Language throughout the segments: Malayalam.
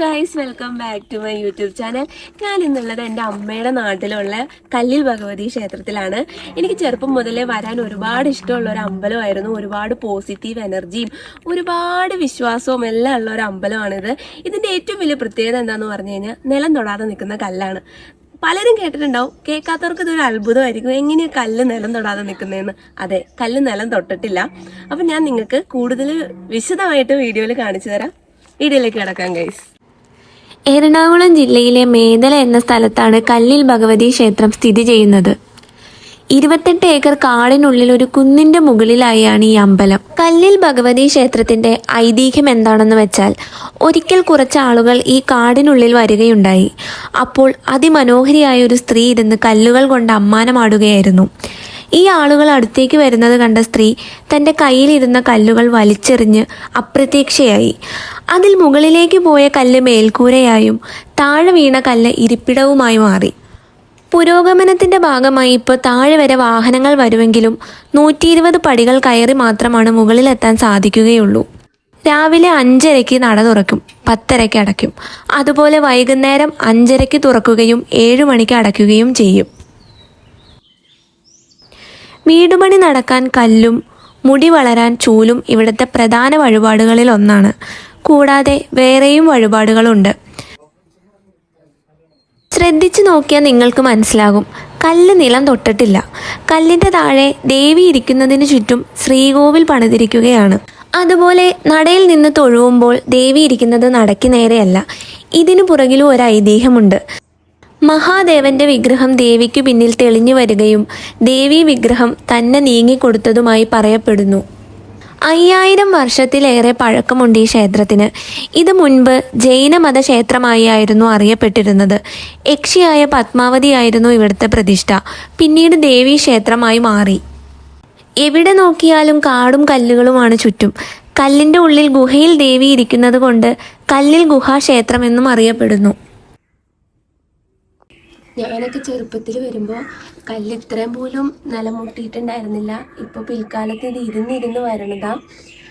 Guys welcome back to my YouTube channel ഞാൻ ഇന്നുള്ളത് എന്റെ അമ്മയുടെ നാട്ടിലുള്ള കല്ലിൽ ഭഗവതി ക്ഷേത്രത്തിലാണ്. എനിക്ക് ചെറുപ്പം മുതലേ വരാൻ ഒരുപാട് ഇഷ്ടമുള്ള ഒരു അമ്പലമായിരുന്നു. ഒരുപാട് പോസിറ്റീവ് എനർജിയും ഒരുപാട് വിശ്വാസവും എല്ലാം ഉള്ള ഒരു അമ്പലമാണിത്. ഇതിന്റെ ഏറ്റവും വലിയ പ്രത്യേകത എന്താണെന്ന് പറഞ്ഞു കഴിഞ്ഞാൽ നിലം തൊടാതെ നിൽക്കുന്ന കല്ലാണ്. പലരും കേട്ടിട്ടുണ്ടാവും കേൾക്കാത്തവർക്ക് ഇതൊരു അത്ഭുതമായിരിക്കും. എങ്ങനെയാണ് കല്ല് നിലം തൊടാതെ നിൽക്കുന്നതെന്ന്? അതെ കല്ല് നിലം തൊട്ടിട്ടില്ല. അപ്പം ഞാൻ നിങ്ങൾക്ക് കൂടുതൽ വിശദമായിട്ട് വീഡിയോയിൽ കാണിച്ചു തരാം. വീഡിയോയിലേക്ക് കിടക്കാം ഗൈസ് എറണാകുളം ജില്ലയിലെ മേദല എന്ന സ്ഥലത്താണ് കല്ലിൽ ഭഗവതി ക്ഷേത്രം സ്ഥിതി ചെയ്യുന്നത്. ഇരുപത്തെട്ട് ഏക്കർ കാടിനുള്ളിൽ ഒരു കുന്നിന്റെ മുകളിലായാണ് ഈ അമ്പലം. കല്ലിൽ ഭഗവതി ക്ഷേത്രത്തിന്റെ ഐതിഹ്യം എന്താണെന്ന് വെച്ചാൽ ഒരിക്കൽ കുറച്ച് ആളുകൾ ഈ കാടിനുള്ളിൽ വരികയുണ്ടായി. അപ്പോൾ അതിമനോഹരിയായ ഒരു സ്ത്രീ ഇരുന്ന് കല്ലുകൾ കൊണ്ട് അമ്മാനമാടുകയായിരുന്നു. ഈ ആളുകൾ അടുത്തേക്ക് വരുന്നത് കണ്ട സ്ത്രീ തന്റെ കയ്യിലിരുന്ന കല്ലുകൾ വലിച്ചെറിഞ്ഞ് അപ്രത്യക്ഷയായി. അതിൽ മുകളിലേക്ക് പോയ കല്ല് മേൽക്കൂരയായും താഴെ വീണ കല്ല് ഇരിപ്പിടവുമായി മാറി. പുരോഗമനത്തിന്റെ ഭാഗമായി ഇപ്പോൾ താഴെ വരെ വാഹനങ്ങൾ വരുമെങ്കിലും നൂറ്റി ഇരുപത് പടികൾ കയറി മാത്രമാണ് മുകളിലെത്താൻ സാധിക്കുകയുള്ളൂ. രാവിലെ അഞ്ചരയ്ക്ക് നട തുറക്കും പത്തരയ്ക്ക് അടയ്ക്കും. അതുപോലെ വൈകുന്നേരം അഞ്ചരയ്ക്ക് തുറക്കുകയും ഏഴു മണിക്ക് അടയ്ക്കുകയും ചെയ്യും. വീടുപണി നടക്കാൻ കല്ലും മുടി വളരാൻ ചൂലും ഇവിടുത്തെ പ്രധാന വഴിപാടുകളിൽ ഒന്നാണ്. കൂടാതെ വേറെയും വഴിപാടുകളുണ്ട്. ശ്രദ്ധിച്ചു നോക്കിയാൽ നിങ്ങൾക്ക് മനസ്സിലാകും. കല്ല് നിലം തൊട്ടിട്ടില്ല. കല്ലിന്റെ താഴെ ദേവി ഇരിക്കുന്നതിന് ചുറ്റും ശ്രീകോവിൽ പണിതിരിക്കുകയാണ്. അതുപോലെ നടയിൽ നിന്ന് തൊഴുവുമ്പോൾ ദേവി ഇരിക്കുന്നത് നടക്ക് നേരെയല്ല. ഇതിനു പുറകിലും ഒരു ഐതിഹ്യമുണ്ട്. മഹാദേവന്റെ വിഗ്രഹം ദേവിക്ക് പിന്നിൽ തെളിഞ്ഞു വരികയും ദേവി വിഗ്രഹം തന്നെ നീങ്ങിക്കൊടുത്തതുമായി പറയപ്പെടുന്നു. അയ്യായിരം വർഷത്തിലേറെ പഴക്കമുണ്ട് ഈ ക്ഷേത്രത്തിന്. ഇത് മുൻപ് ജൈനമത ക്ഷേത്രമായിരുന്നു അറിയപ്പെട്ടിരുന്നത്. യക്ഷിയായ പത്മാവതിയായിരുന്നു ഇവിടുത്തെ പ്രതിഷ്ഠ. പിന്നീട് ദേവീ ക്ഷേത്രമായി മാറി. എവിടെ നോക്കിയാലും കാടും കല്ലുകളുമാണ് ചുറ്റും. കല്ലിന്റെ ഉള്ളിൽ ഗുഹയിൽ ദേവി ഇരിക്കുന്നത് കൊണ്ട് കല്ലിൽ ഗുഹാക്ഷേത്രം എന്നും അറിയപ്പെടുന്നു. ഞാനൊക്കെ ചെറുപ്പത്തിൽ വരുമ്പോൾ കല്ല് ഇത്രയും പോലും നിലമുട്ടിയിട്ടുണ്ടായിരുന്നില്ല. ഇപ്പോൾ പിൽക്കാലത്ത് ഇത് ഇരുന്നിരുന്ന് വരണതാ.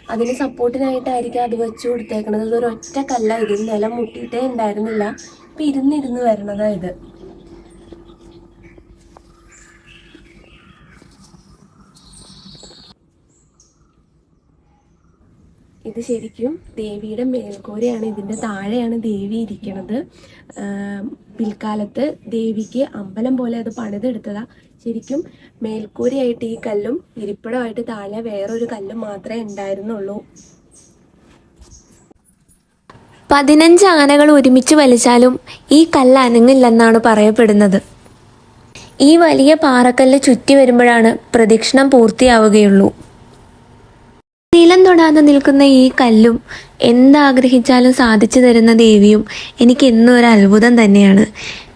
അതിന് സപ്പോർട്ടിനായിട്ടായിരിക്കും അത് വെച്ച് കൊടുത്തേക്കണത്. ഇതൊരൊറ്റ കല്ല. ഇതിൽ നിലമുട്ടിയിട്ടേ ഉണ്ടായിരുന്നില്ല. ഇപ്പം ഇരുന്നിരുന്ന് വരണതാ ഇത്. ഇത് ശരിക്കും ദേവിയുടെ മേൽക്കൂരയാണ് ഇതിന്റെ താഴെയാണ് ദേവി ഇരിക്കണത്. പിൽക്കാലത്ത് ദേവിക്ക് അമ്പലം പോലെ അത് പണിതെടുത്തതാ. ശരിക്കും മേൽക്കൂരയായിട്ട് ഈ കല്ലും ഇരിപ്പിടമായിട്ട് താഴെ വേറൊരു കല്ലും മാത്രമേ ഉണ്ടായിരുന്നുള്ളൂ. പതിനഞ്ച് ആനകൾ ഒരുമിച്ച് വലിച്ചാലും ഈ കല്ല് അനങ്ങില്ലെന്നാണ് പറയപ്പെടുന്നത്. ഈ വലിയ പാറക്കല്ല് ചുറ്റി വരുമ്പോഴാണ് പ്രദക്ഷിണം പൂർത്തിയാവുകയുള്ളൂ. നിലം തൊടാതെ നിൽക്കുന്ന ഈ കല്ലും എന്താഗ്രഹിച്ചാലും സാധിച്ചു തരുന്ന ദേവിയും എനിക്ക് എന്നും ഒരു അത്ഭുതം തന്നെയാണ്.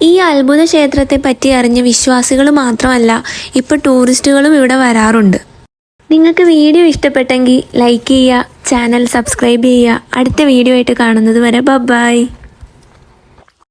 ഈ അത്ഭുത ക്ഷേത്രത്തെ പറ്റി അറിഞ്ഞ വിശ്വാസികൾ മാത്രമല്ല ഇപ്പോൾ ടൂറിസ്റ്റുകളും ഇവിടെ വരാറുണ്ട്. നിങ്ങൾക്ക് വീഡിയോ ഇഷ്ടപ്പെട്ടെങ്കിൽ ലൈക്ക് ചെയ്യുക ചാനൽ സബ്സ്ക്രൈബ് ചെയ്യുക. അടുത്ത വീഡിയോ ആയിട്ട് കാണുന്നത് വരെ ബൈ.